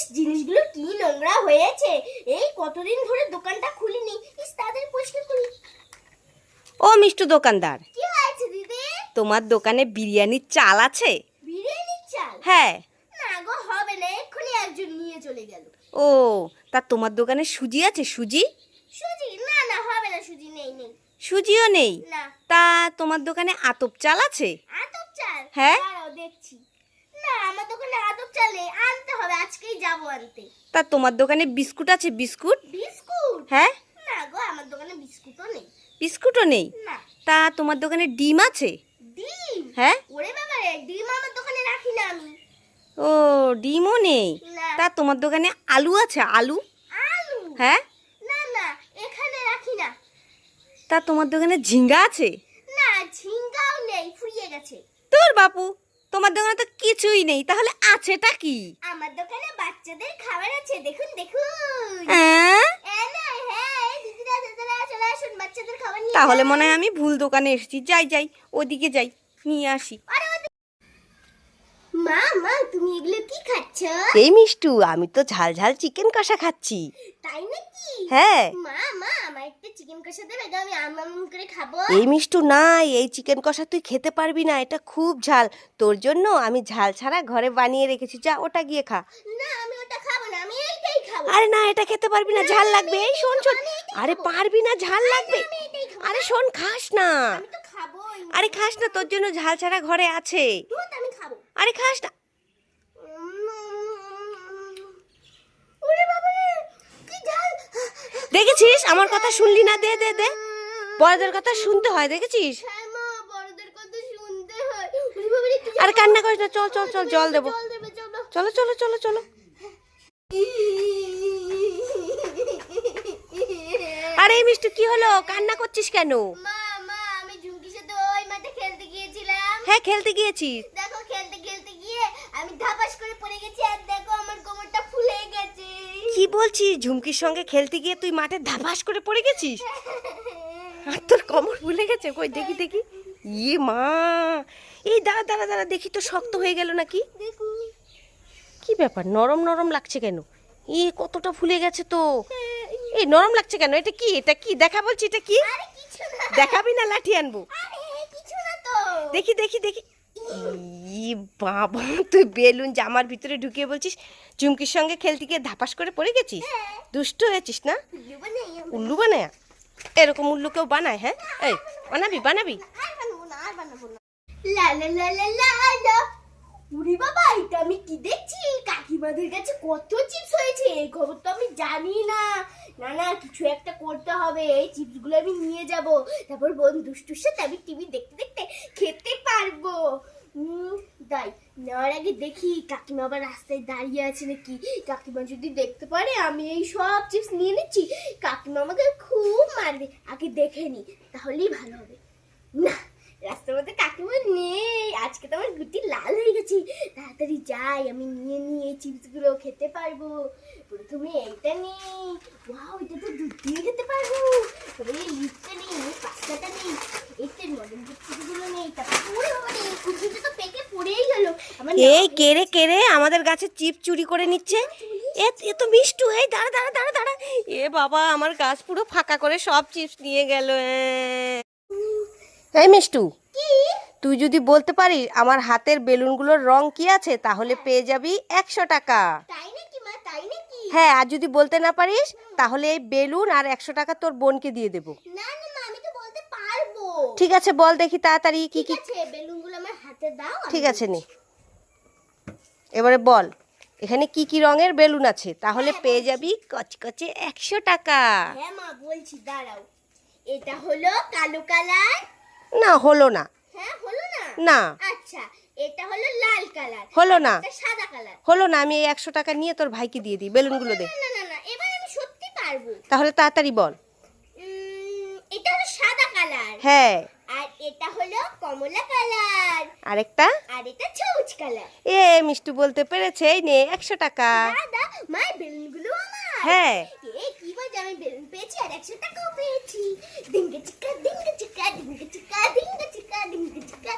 ইস জিনিসগুলো কি নোংরা হয়েছে। এই কতদিন ধরে দোকানটা খুলিনি ইস তাদের পরিষ্কার করি। ও মিষ্টু দোকানদার। কি হয়েছে দিদি? তোমার দোকানে বিরিয়ানির চাল আছে? বিরিয়ানির চাল? হ্যাঁ। না গো হবে না এক্ষুনি একজন নিয়ে চলে গেল। ও তা তোমার দোকানে সুজি আছে সুজি? সুজি? না না হবে না সুজি নেই নেই। সুজিও নেই? না। তা তোমার দোকানে আতপ চাল আছে? আতপ চাল? হ্যাঁ? দেখছি। দোকানে আতপ চাল আনতে হবে আজকেই যাব আনতে। তা তোমার দোকানে বিস্কুট আছে বিস্কুট? বিস্কুট? হ্যাঁ? না গো আমার দোকানে বিস্কুটও নেই। বিস্কুটও নেই? না। তা তোমার দোকানে ডিম আছে? ডিম? হ্যাঁ? ওরে বাবা রে ডিম আমার দোকানে রাখি না আমি। ও ডিমও নেই? তা তোমার দোকানে আলু আছে আলু? আলু? হ্যাঁ? না না এখানে রাখি না। তা তোমার দোকানে ঝিঙ্গা আছে? না ঝিঙ্গাও নেই ফুরিয়ে গেছে। তোর বাপু। তোমার দোকানে তো কিছুই নেই তাহলে আছেটা কি? আমার দোকানে বাচ্চাদের খাবার আছে দেখুন দেখুন। হ্যাঁ? তাহলে মনে হয় আমি ভুল দোকানে এসেছি। যাই যাই ওদিকে যাই নিয়ে আসি। মা মা তুমি খাচ্ছ এই মিষ্টু আমি তো ঝাল ঝাল চিকেন কষা খাচ্ছি। তাই নাকি? হ্যাঁ। মা মা আমার একটা চিকেন কষা দেবে? আমি আম করে খাব। এই মিষ্টু নাই এই চিকেন কষা তুই খেতে পারবি না এটা খুব ঝাল। তোর জন্য আমি ঝাল ছাড়া ঘরে বানিয়ে রেখেছি যা ওটা গিয়ে খা। না আমি ওটা খাব না আমি এইটাই খাব। আরে না এটা খেতে পারবি না ঝাল লাগবে এই শোন শোন। আরে পারবি না ঝাল লাগবে। আরে শোন খাস না। আরে খাস না তোর জন্য ঝাল ছাড়া ঘরে আছে। আরে খাস না ওরে বাবা রে কি ঝাল দেখেছিস? আমার কথা শুনলি না? দে দে দে। বড়দের কথা শুনতে হয় দেখেছিস? আরে কান্না করিস না চল চল চল জল দেবো। চলো চলো চলো চলো। আরে এই মিষ্টি কি হলো? কান্না করছিস কেন? মা মা আমি ঝুমকির সাথে ওই মাঠে খেলতে গিয়েছিলাম। হ্যাঁ খেলতে গিয়েছিস দেখো খেলতে খেলতে গিয়ে আমি ধাপাস করে পড়ে গেছি আর দেখো আমার কোমরটা ফুলে গেছে কি বলছিস? ঝুমকির সঙ্গে খেলতে গিয়ে তুই মাঠে ধাপাস করে পড়ে গেছিস? আর তোর কমর ভুলে গেছে? কই দেখি দেখি। ইয়ে মা! এই দাঁড়া দাঁড়া দাঁড়া দেখি তো শক্ত হয়ে গেল নাকি? কি ব্যাপার? নরম নরম লাগছে কেন? ই কতটা ফুলে গেছে তো। এই নরম লাগছে কেন? এটা কি? এটা কি? দেখা বলছি এটা কি? দেখাবি না লাঠি আনব? দেখি দেখি দেখি। ই বাবা তুই বেলুন জামার ভিতরে ঢুকিয়ে বলছিস? চুমকির সঙ্গে খেলতে গিয়ে ধাপাস করে পড়ে গেছিস? দুষ্ট হয়েছিস না। উল্লু বানায়। এরকম উল্লু কেউ বানায় হ্যাঁ? এই, বানাবি বানাবি। উরি বাবা, এটা আমি কি দেখছি? কাকিমাদের কাছে কত চিপস হয়েছে? এই খবর তো আমি জানি না। না না, কিছু একটা করতে হবে। এই চিপসগুলো আমি নিয়ে যাব। তারপর বন্ধুষ্টুর সাথে আমি টিভি দেখতে দেখতে খেতে পারব। তাই নেওয়ার আগে দেখি কাকিমা আবার রাস্তায় দাঁড়িয়ে আছে নাকি। কাকিমা যদি দেখতে পারে, আমি এই সব চিপস নিয়ে নিচ্ছি। কাকিমা আমাকে খুব মারবে। আগে দেখে নি, তাহলেই ভালো হবে। না, রাস্তার মধ্যে কাকিমা নেই। আজকে তো আমার গুটি লাল হয়ে গেছে। তাড়াতাড়ি যাই, আমি নিয়ে নিয়ে এই চিপসগুলো খেতে পারব। প্রথমে এইটা নেই। ওয়াও, এটা তো দুধ দিয়ে খেতে পারব তবে এই লিপটা নেই এই পাস্তাটা নেই এইটা নরম চিপসগুলো নেই তারপর ওরে বাবা রে কুকিটা তো পেকে পড়েই গেল আমার এই কেড়ে কেড়ে আমাদের গাছে চিপ চুরি করে নিচ্ছে। এ এ তো মিষ্টু এই দাঁড়া দাঁড়া দাঁড়া দাঁড়া। এ বাবা আমার গাছ পুরো ফাঁকা করে সব চিপস নিয়ে গেল এই মিষ্টু তুই যদি বলতে পারিস আমার হাতের বেলুনগুলোর রং কি আছে তাহলে পেয়ে যাবি একশো টাকা। হ্যাঁ আর যদি বলতে না পারিস তাহলে এই বেলুন আর একশো টাকা তোর বোনকে দিয়ে দেবো। ঠিক আছে বল দেখি তাড়াতাড়ি কি কি ঠিক আছে নে। এবারে বল এখানে কি কি রঙের বেলুন আছে? তাহলে পেয়ে যাবি কচকচে একশো টাকা। হ্যাঁ মা বলছি দাঁড়াও। এটা হলো কালো কালার? না হলো না। হ্যাঁ হলো না? না। আচ্ছা এটা হলো লাল কালার। হলো না। সাদা কালার। হলো না আমি এই একশো টাকা নিয়ে তোর ভাইকে দিয়ে দিই বেলুনগুলো দে। না না না না এবার আমি সত্যি পারব। তাহলে তাড়াতাড়ি বল। এটা হলো সাদা কালার। হ্যাঁ। এটা হলো কমলা কালার। আরেকটা? আর এটা সবুজ কালার। এ মিষ্টু বলতে পেরেছে এই নে একশো টাকা। দাদা মা বেলুনগুলো আমার। হ্যাঁ। এ কি বাজে আমি বেলুন পেয়েছি আর একশো টাকাও পেয়েছি। ডিঙ্গে চিকা ডিঙ্গে চিকা ডিঙ্গে চিকা ডিঙ্গে চিকা ডিঙ্গে চিকা